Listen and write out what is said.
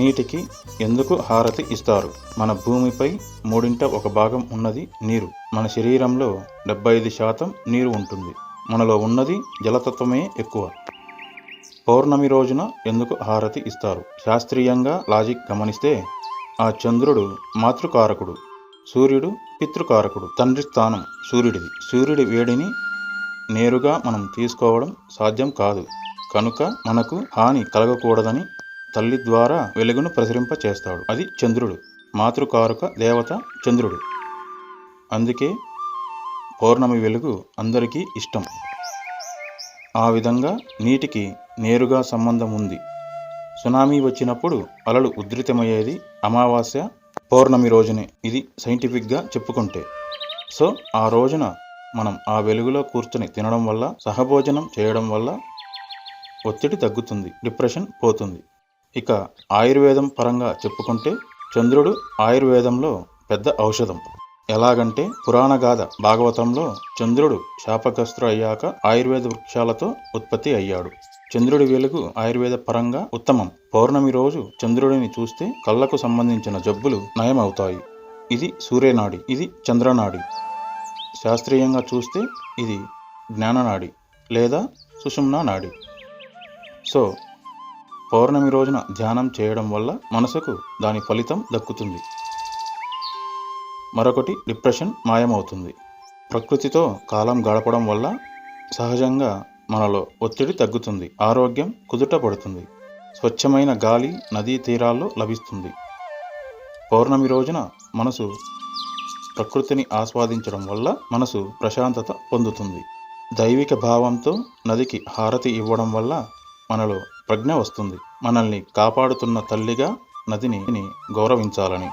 నీటికి ఎందుకు హారతి ఇస్తారు? మన భూమిపై మూడింట ఒక భాగం ఉన్నది నీరు. మన శరీరంలో డెబ్బై ఐదు శాతం నీరు ఉంటుంది. మనలో ఉన్నది జలతత్వమే ఎక్కువ. పౌర్ణమి రోజున ఎందుకు హారతి ఇస్తారు? శాస్త్రీయంగా లాజిక్ గమనిస్తే ఆ చంద్రుడు మాతృకారకుడు సూర్యుడు పితృకారకుడు తండ్రి స్థానం సూర్యుడిది. సూర్యుడి వేడిని నేరుగా మనం తీసుకోవడం సాధ్యం కాదు. కనుక మనకు హాని కలగకూడదని తల్లి ద్వారా వెలుగును ప్రసరింప చేస్తాడు అది చంద్రుడు. మాతృకారక దేవత చంద్రుడు. అందుకే పౌర్ణమి వెలుగు అందరికీ ఇష్టం. ఆ విధంగా నీటికి నేరుగా సంబంధం ఉంది. సునామీ వచ్చినప్పుడు అలలు ఉధృతమయ్యేది అమావాస్య పౌర్ణమి రోజునే. ఇది సైంటిఫిక్గా చెప్పుకుంటే. సో ఆ రోజున మనం ఆ వెలుగులో కూర్చొని తినడం వల్ల సహభోజనం చేయడం వల్ల ఒత్తిడి తగ్గుతుంది. డిప్రెషన్ పోతుంది. ఇక ఆయుర్వేదం పరంగా చెప్పుకుంటే చంద్రుడు ఆయుర్వేదంలో పెద్ద ఔషధం. ఎలాగంటే పురాణగాథ భాగవతంలో చంద్రుడు శాపగ్రస్తుడు అయ్యాక ఆయుర్వేద వృక్షాలతో ఉత్పత్తి అయ్యాడు. చంద్రుడి వెలుగు ఆయుర్వేద పరంగా ఉత్తమం. పౌర్ణమి రోజు చంద్రుడిని చూస్తే కళ్ళకు సంబంధించిన జబ్బులు నయమవుతాయి. ఇది సూర్యనాడి ఇది చంద్రనాడి. శాస్త్రీయంగా చూస్తే ఇది జ్ఞాననాడి లేదా సుషుమ్నా నాడి. సో పౌర్ణమి రోజున ధ్యానం చేయడం వల్ల మనసుకు దాని ఫలితం దక్కుతుంది. మరొకటి డిప్రెషన్ మాయమవుతుంది. ప్రకృతితో కాలం గడపడం వల్ల సహజంగా మనలో ఒత్తిడి తగ్గుతుంది. ఆరోగ్యం కుదుట పడుతుంది స్వచ్ఛమైన గాలి నదీ తీరాల్లో లభిస్తుంది. పౌర్ణమి రోజున మనసు ప్రకృతిని ఆస్వాదించడం వల్ల మనసు ప్రశాంతత పొందుతుంది. దైవిక భావంతో నదికి హారతి ఇవ్వడం వల్ల మనలో ప్రజ్ఞ వస్తుంది. మనల్ని కాపాడుతున్న తల్లిగా నదిని గౌరవించాలని.